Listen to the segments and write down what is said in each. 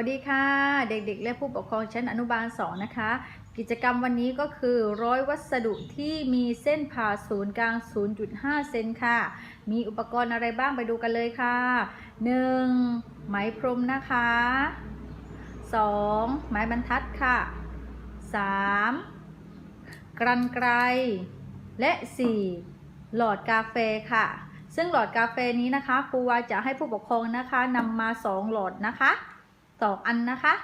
วัสดีค่ะ เด็กๆ และผู้ปกครองชั้นอนุบาล 2 นะคะ กิจกรรมวันนี้ก็คือร้อยวัสดุที่มีเส้นผ่าศูนย์กลาง 0.5 เซนค่ะ มีอุปกรณ์อะไรบ้างไปดูกันเลยค่ะ 1. ไหมพรมนะคะ 2. ไม้บรรทัดค่ะ 3. กรันไกร และ 4. หลอดกาแฟค่ะซึ่งหลอดกาแฟนี้นะคะครูวาจะให้ผู้ปกครองนะคะนำมา 2 หลอดนะคะ ต่ออันนะคะ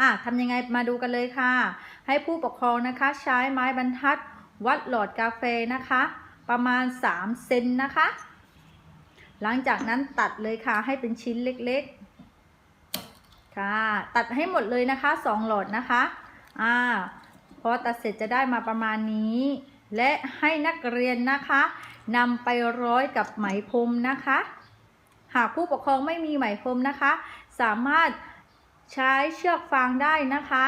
อะทำยังไงมาดูกันเลยค่ะ ให้ผู้ปกครองนะคะใช้ไม้บรรทัด วัดหลอดกาแฟนะคะ ประมาณ 3 เซนนะคะ หลังจากนั้นตัดเลยค่ะให้เป็นชิ้นเล็กๆ ค่ะ ตัดให้หมดเลยนะคะ 2 หลอดนะคะอ่าพอตัดเสร็จจะได้มาประมาณนี้ และให้นักเรียนนะคะนำไปร้อยกับไหมพรมนะคะ หากผู้ปกครองไม่มีไหมพรมนะคะ สามารถ ใช้เชือกฟางได้นะคะ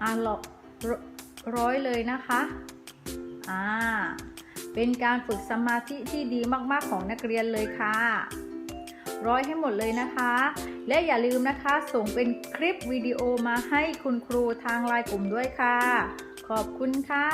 อ่าหลอกร้อยเลยนะคะอ่าเป็นการฝึกสมาธิที่ดีมาก ๆ ของนักเรียนเลยค่ะ ร้อยให้หมดเลยนะคะ และอย่าลืมนะคะ ส่งเป็นคลิปวิดีโอมาให้คุณครูทางไลน์กลุ่มด้วยค่ะ ขอบคุณค่ะ